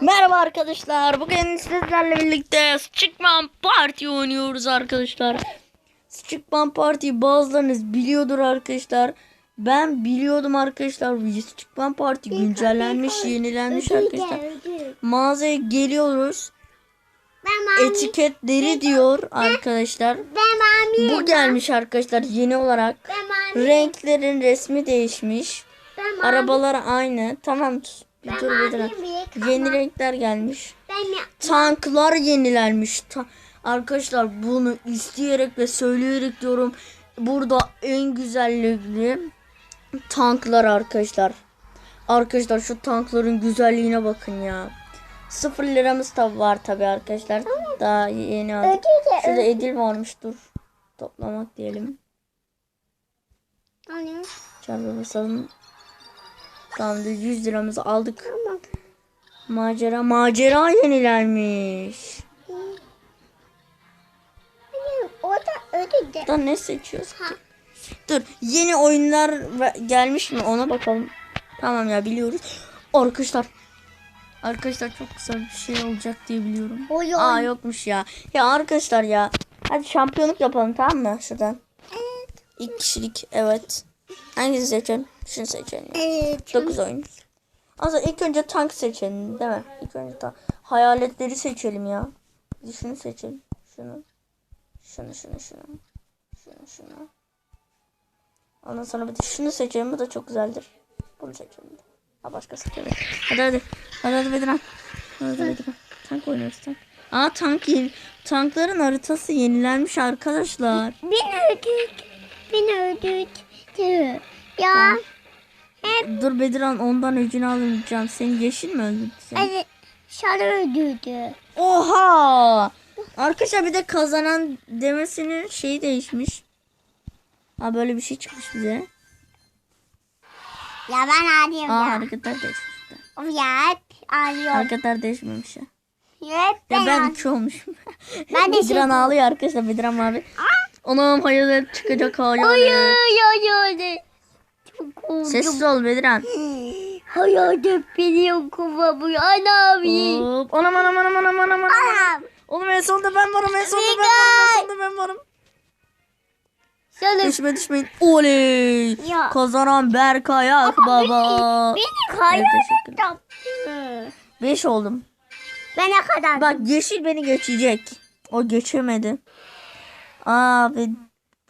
Merhaba arkadaşlar. Bugün sizlerle birlikte Stickman Party oynuyoruz arkadaşlar. Stickman Party bazılarınız biliyordur arkadaşlar. Ben biliyordum arkadaşlar. Stickman Party güncellenmiş, yenilenmiş arkadaşlar. Mağazaya geliyoruz. Etiketleri diyor arkadaşlar. Bu gelmiş arkadaşlar yeni olarak. Renklerin resmi değişmiş. Arabalar aynı. Tamam. Bir dur Bedran. büyük Yeni ama renkler gelmiş. Tanklar yenilenmiş. Ta- Arkadaşlar bunu isteyerek ve söyleyerek diyorum. Burada en güzellikli tanklar arkadaşlar. Arkadaşlar şu tankların güzelliğine bakın ya. Sıfır liramız da var tabi arkadaşlar. Daha yeni aldık. Ödeyeceğim. Şurada edil varmış dur. Toplamak diyelim. Anne. Çarpı basalım. Tamam 100 liramızı aldık. Tamam. Macera macera ödeyeceğim. Da ne seçiyoruz ki? Dur yeni oyunlar gelmiş mi ona bakalım. Tamam ya biliyoruz. Arkadaşlar. Arkadaşlar çok güzel bir şey olacak diye biliyorum. Oyun. Aa yokmuş ya. Ya arkadaşlar ya. Hadi şampiyonluk yapalım tamam mı şuradan? Evet. İlk kişilik evet. Hangisini seçelim? Şunu seçelim. Evet. 9 oyun. Aslında ilk önce tank seçelim değil mi? İlk önce tank. Hayaletleri seçelim ya. Şunu seçelim. Şunu. Şunu şunu şunu. Şunu şunu. Ondan sonra bir de şunu seçelim. Bu da çok güzeldir. Bunu seçelim. Ha başka seçelim. Hadi hadi. Hadi hadi Bedran. Hadi hadi Bedran. Tank oynuyoruz tank. Aa tank yeni. Tankların haritası yenilenmiş arkadaşlar. Beni ödeyecek. Beni Ya. Dur Bedran ondan öcünü almayacağım. Seni yeşil mi öldürdü seni? Hadi. Sana ödeyecek. Oha! Arkadaşlar bir de kazanan demesinin şeyi değişmiş. Ha böyle bir şey çıkmış bize. Ya ben arıyorum Aa ya. hareketler değişmiş. Of ya hep arıyorum. Hareketler değişmemiş ya. Hep Ya ben, ben ben iki olmuşum. Ben de Bedran şey- ağlıyor arkadaşlar Bedran abi. Anam hayalet çıkacak hayalet. Hayır Çok korktum. Sessiz ol Bedran. Hayır biliyorum kovamıyor. Ana abi. Hop. Anam anam anam anam anam anam. Anam. Oğlum en sonunda ben varım en sonunda ben varım en sonunda ben varım. Sana Düşme düşmeyin. Oley. Ya. Kazanan Berkayak baba. beni Evet, teşekkür ederim. yaptı. 5 oldum. Ben ne kadar? Bak yeşil beni geçecek. O geçemedi. Abi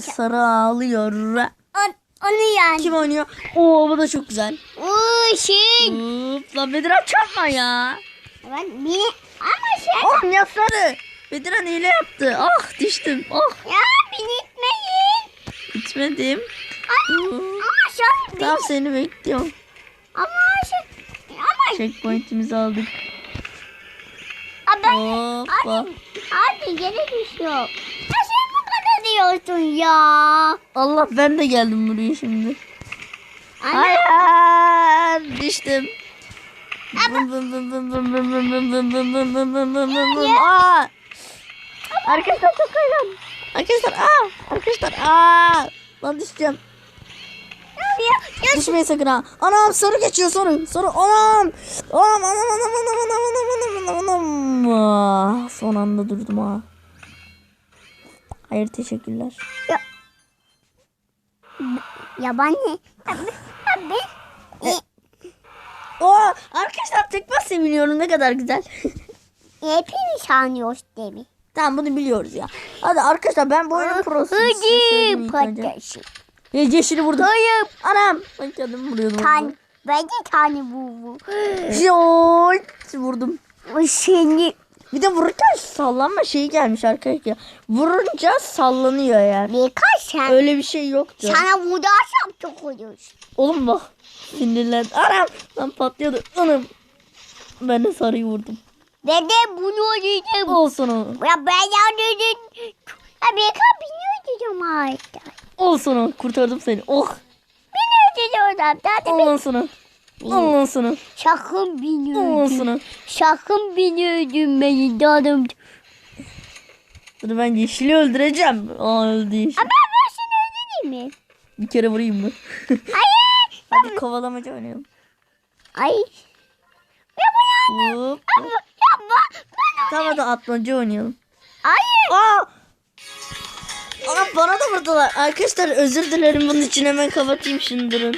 sarı ağlıyor. On, onu yani. Kim oynuyor? Oo bu da çok güzel. Uuu şey. Hop lan Bediran çarpma ya. Ben beni ama şey. Oh ya sarı. Hile yaptı. Ah düştüm. Oh Ya beni itmeyin. gitmedim. Ay, Oo. ama şey. beni- Tamam seni bekliyorum. Ama şey. Ama Checkpoint'imizi aldık. Aa, ben. Hoppa. Abi, abi yere düşüyor. Diyorsun ya. Allah ben de geldim buraya şimdi. Anne. Hayır düştüm. Bum bum bum bum bum bum bum bum bum bum bum bum bum bum bum bum. Aa! Arkadaşlar çok kaygan. Arkadaşlar aa! Arkadaşlar aa! Lan düşeceğim. Ya, ya, Düşmeyin sakın ha. Anam sarı geçiyor sarı. Sarı anam. Anam anam anam anam anam anam anam anam anam. Ah, son anda durdum ha. Hayır teşekkürler. ya ne? Abi, abi. Oo, arkadaşlar tek bas seviniyorum ne kadar güzel. Hepimiz sanıyoruz değil mi? Tamam bunu biliyoruz ya. Hadi arkadaşlar ben bu oyunun prosuyum. Size söyleyeyim pataşı. Yeşili vurdum. Hayır. Anam. Ben kendimi vuruyordum. Tane. Ben de tane bu bu. Jolt vurdum. Seni. Bir de vururken sallanma şeyi gelmiş arkadaşlar. Vurunca sallanıyor yani. Birkaç sen. Öyle bir şey yoktu. Sana vudarsam çok oluyorsun. Oğlum bak. Sinirlen. Anam. Lan patlıyordu. Anam. Ben de sarıyı vurdum. Ben de bunu ödeyeceğim. Olsun o. Ya ben yardım Ya birkaç beni ödeyeceğim artık. Olsun o. Kurtardım seni. Oh. Beni ben Olsun o. Olsun o. sakın beni Olsun ödün. o. Sakın beni ödünmeyin canım. Dur ben yeşili öldüreceğim. Aa öldü yeşil. Ama ben seni ödeyeyim mi? Bir kere vurayım mı? Hayır. Hadi kovalamaca oynayalım. Ay. Ya bu Hop. hop. Ya ben, Tamam hadi atmaca oynayalım. Hayır. Aa! Aa bana da vurdular. Arkadaşlar özür dilerim bunun için hemen kapatayım şunu durun.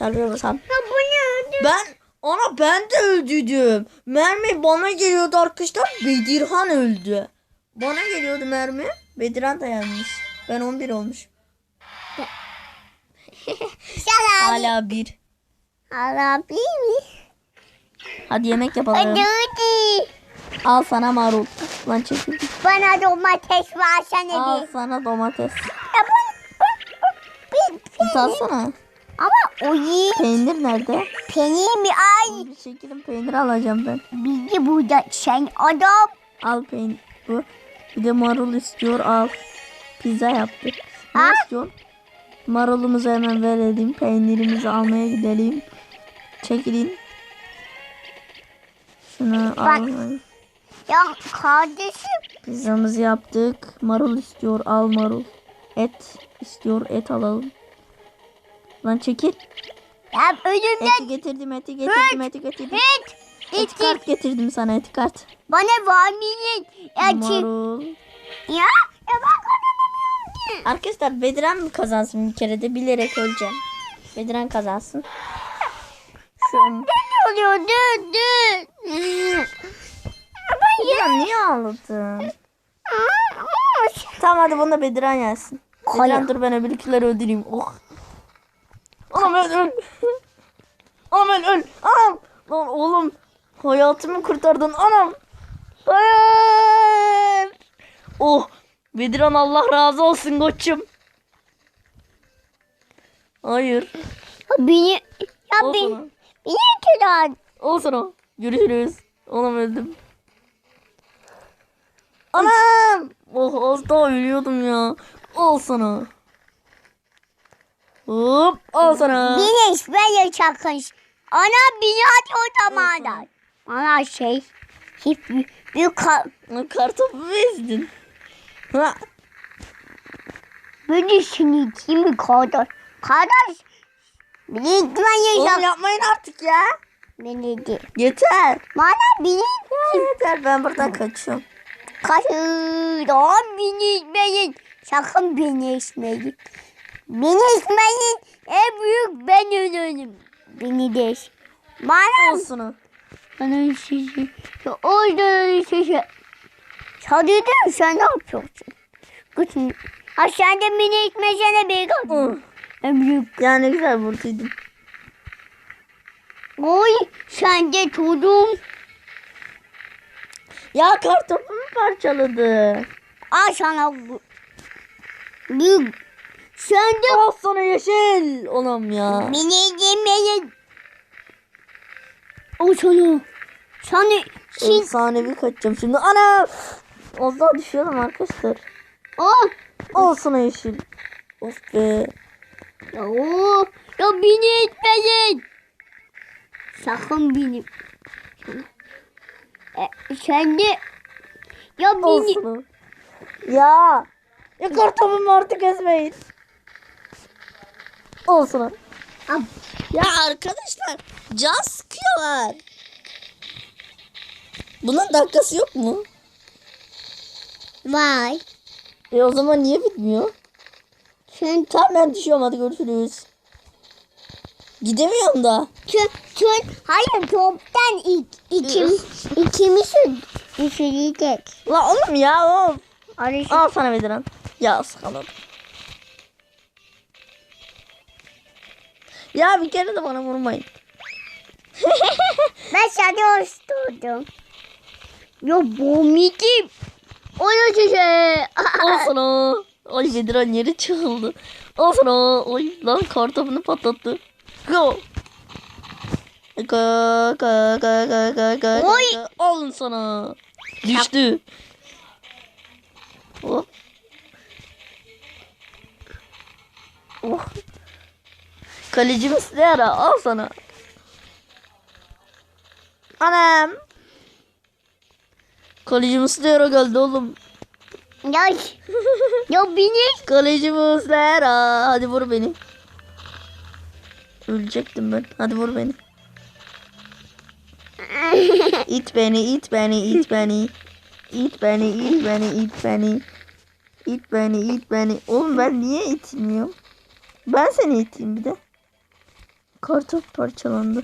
Çarpıyor basam. Ya bu ne öldü? Ben ana ben de öldüydüm. Mermi bana geliyordu arkadaşlar. Bedirhan öldü. Bana geliyordu mermi. Bedirhan da yenmiş. Ben 11 olmuş. Hala 1. Alabilir mi? Hadi yemek yapalım. Hadi. Al sana marul. Lan çekil. Bana domates versene Al bir. sana domates. Ya bu, bu, bu, bir, Git alsana. Ama o iyi. Peynir nerede? Peynir mi? Ay. Bir şekilde peynir alacağım ben. Bilgi burada sen adam. Al peynir. Bu. Bir de marul istiyor al. Pizza yaptık. Ne Ha? istiyorsun? Marulumuzu hemen verelim. Peynirimizi almaya gidelim. Çekilin. Şunu al. Ya kardeşim. Pizzamızı yaptık. Marul istiyor al marul. Et istiyor et alalım. Lan çekil. Ya ölümden Eti getirdim eti getirdim eti getirdim. Eti Hiç. kart getirdim sana eti kart. Bana. Ya, çi- Marul. ya, ya ben kazanamıyorum. Arkadaşlar Bediren mi kazansın bir kere de bilerek öleceğim. Bediren kazansın. Şu Ne oluyor? Dur dur. Ben Bediren niye ağladın? ya. Tamam hadi bunu da Bediren gelsin. Bediren dur ben öbürküleri öldüreyim. Oh. Anam öl öl. Anam öl öl. Anam. Lan oğlum. Hayatımı kurtardın anam. Hayır. Oh. Bediren Allah razı olsun koçum. Hayır. Beni ya Al ben sana. beni kırar. Al sana. Görüşürüz. Anam öldüm. Anam. Oh az daha ölüyordum ya. Al sana. Hop al sana. Beni böyle çakın. Ana beni at o zamanlar. Bana şey hep büyük, kar, Kartopu bezdin. Ha. Beni şimdi kimi kardeş. Kardeş. Beni itmen Oğlum yaşa. yapmayın artık ya. Beni de. Yeter. Bana beni Yeter ben buradan kaçıyorum. Kaçır. Aa, beni itmeyin. Sakın beni içmeyin. Beni içmeyin. En büyük ben ölürüm. Beni de. Bana Olsun. Bana. Ya orada sizi. Sadece sen ne yapıyorsun? Sen de beni itmesene. Hı. En büyük. Ya ne güzel vurduydum. Oy sen de çocuğum. Ya kartopumu parçaladı. Al sana. Büyük. Sen de Al sana yeşil. Oğlum ya. beni yemeyin. O sana. Sana. Sen. Efsanevi kaçacağım şimdi. Ana! Az daha düşüyorum arkadaşlar. Al. Al sana yeşil. Of be. Ya, o, ya beni itmeyin. Sakın beni. E, sen de ya Al beni sana. Ya. Ya kartopumu artık ezmeyin. Al. Ya arkadaşlar can sıkıyorlar. Bunun dakikası yok mu? Vay. E o zaman niye bitmiyor? Sen Tamam ben düşüyorum hadi görüşürüz. Gidemiyorum da. tün tün hayır toptan ik, ikim ikimiz düşürecek. La oğlum ya. Arış. Al sana Bediran. Ya sıkamadım. Ya bir kere de bana vurmayın. Ben sana osturdum. Ya bu mikim. Onu size. Al sana. Ay Bediran yeri çığıldı. Al sana. Ay lan kartopunu patlattı. Go. Ka ka ka ka ka ka. Oy. ka. Al sana. Düştü. Hop. Oh. Kalecimiz ne ara? Al sana. Anam. Kalecimiz ne ara geldi oğlum? Ya, ya beni Kaleci Muslera. Hadi vur beni. Ölecektim ben. Hadi vur beni. İt beni, it beni, it beni. İt beni, it beni, it beni. İt beni, it beni. Oğlum ben niye itilmiyorum? Ben seni iteyim bir de. Kartop parçalandı.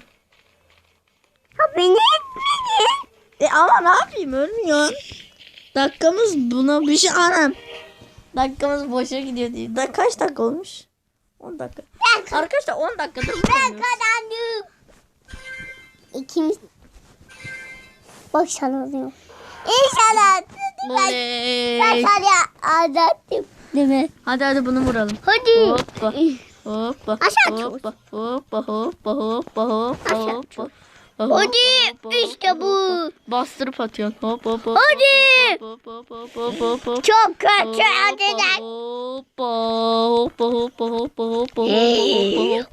Ha beni etmedin. E ama ne yapayım ölmüyor. Dakikamız buna bir şey anam. Dakikamız boşa gidiyor diye. Da kaç dakika olmuş? 10 dakika. Arkadaşlar 10 dakikadır Ben kazandım. İkimiz. Bak çalıyor. İnşallah. Ben, ben sana anlattım. Değil mi? Hadi hadi bunu vuralım. Hadi. Hoppa. Hoppa. Aşağı hoppa. Hoppa hoppa hoppa hoppa hoppa. Hadi, işte bu. Bastırıp atıyorsun. Hop hop hop. Hadi. Hop hop hop hop hop hop. Çok kötü acıdan. Hoppa hoppa hoppa hoppa hoppa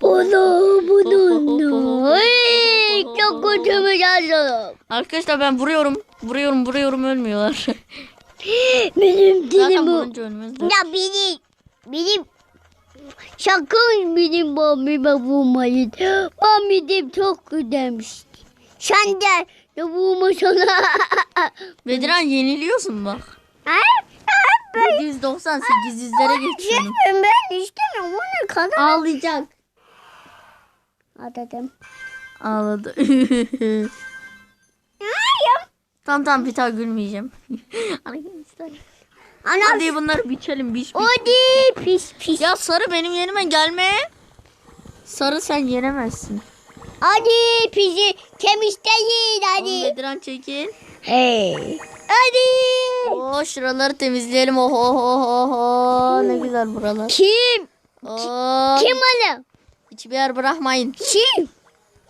bunu. Ay, çok kötü mü yazdım? Arkadaşlar ben vuruyorum. Vuruyorum vuruyorum ölmüyorlar. Benim dilim bu. Ya benim, benim sakın benim mamime vurmayın. Mamim çok güzelmiş. Sen de ne vurmasana. Bediran yeniliyorsun bak. 798 yüzlere geçiyorum. ben istemiyorum onu kadar. Ağlayacak. Adadım. Ağladı. Hayır. tamam tamam bir daha gülmeyeceğim. Arkadaşlar. Ana. Hadi bunları biçelim biç biç. Hadi pis pis. Ya sarı benim yerime gelme. Sarı sen yenemezsin. Hadi pisi temizleyin Oğlum hadi. Bediran çekil. Hey. Hadi. Oo şuraları temizleyelim. Oh oh oh oh oh. Ne güzel buralar. Kim? Oo, Kim onu? Hiçbir yer bırakmayın. Kim?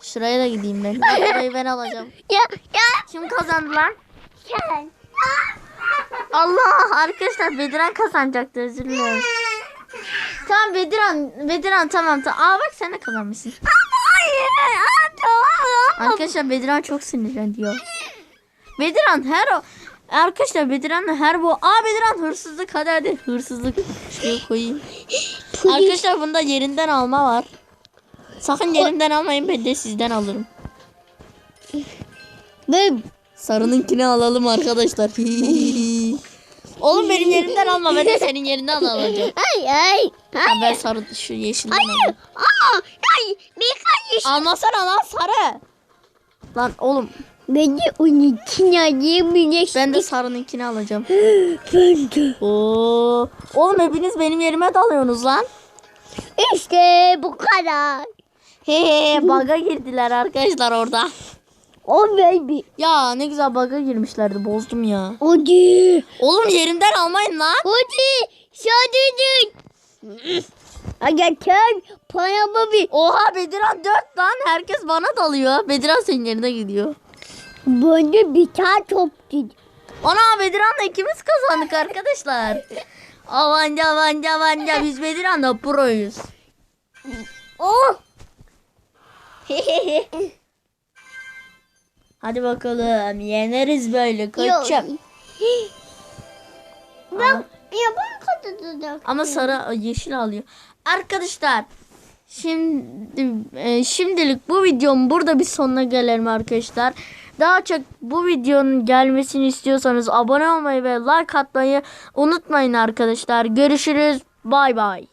Şuraya da gideyim ben. Burayı ben alacağım. Ya ya Kim kazandı lan? sen. Allah arkadaşlar Bediran kazanacaktı özür dilerim. Tamam Bediran, Bediran tamam tamam. Aa bak sen de kazanmışsın. Arkadaşlar Bediran çok sinirlendi ya. Bediran her o Arkadaşlar Bediran her bu Aa Bediran hırsızlık hadi hadi hırsızlık şuraya koyayım. Arkadaşlar bunda yerinden alma var. Sakın yerinden almayın ben de sizden alırım. Ben Sarınınkini alalım arkadaşlar. Oğlum benim yerimden alma ben de senin yerinden alacağım. Ay ay. Ha, ben sarı şu yeşilden Hayır. alayım. Aa, ay bir kardeş. Almasana lan sarı. Lan oğlum Ben de onun için alayım güneş. ben de sarınınkini alacağım. Ben de. Oo. Oğlum hepiniz benim yerime dalıyorsunuz lan. İşte bu kadar. He he baga girdiler arkadaşlar orada. O baby. Ya ne güzel baga girmişlerdi bozdum ya. Hadi. Oğlum yerimden almayın lan. Hadi. Sadece. Hadi sen paramı bir. Oha Bediran 4 lan herkes bana dalıyor. Bediran senin yerine gidiyor. De bir tane top dedim. Ana Bediran'la ikimiz kazandık arkadaşlar. Avanca avanca avanca biz Bediran'la proyuz. Oh. Hadi bakalım yeneriz böyle koçum. Ben ya ben kazanacağım. ama sarı yeşil alıyor. Arkadaşlar şimdi e, şimdilik bu videom burada bir sonuna gelelim arkadaşlar. Daha çok bu videonun gelmesini istiyorsanız abone olmayı ve like atmayı unutmayın arkadaşlar. Görüşürüz. Bay bay.